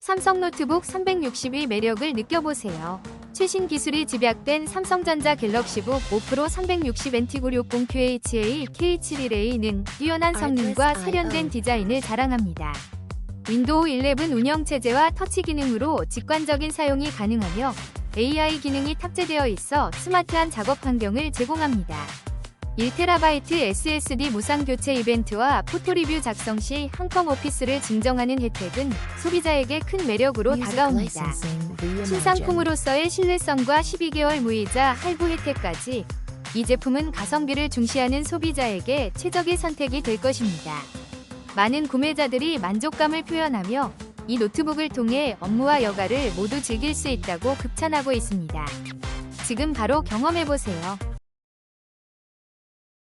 삼성 노트북 360의 매력을 느껴보세요. 최신 기술이 집약된 삼성전자 갤럭시북 5 프로 360 NT960 QHA K71A는 뛰어난 성능과 세련된 디자인을 자랑합니다. 윈도우 11 운영 체제와 터치 기능으로 직관적인 사용이 가능하며 AI 기능이 탑재되어 있어 스마트한 작업 환경을 제공합니다. 1TB SSD 무상 교체 이벤트와 포토 리뷰 작성 시 항컴 오피스를 증정하는 혜택은 소비자에게 큰 매력으로 다가옵니다. 신상품으로서의 신뢰성과 12개월 무이자 할부 혜택까지 이 제품은 가성비를 중시하는 소비자에게 최적의 선택이 될 것입니다. 많은 구매자들이 만족감을 표현하며 이 노트북을 통해 업무와 여가를 모두 즐길 수 있다고 극찬하고 있습니다. 지금 바로 경험해보세요.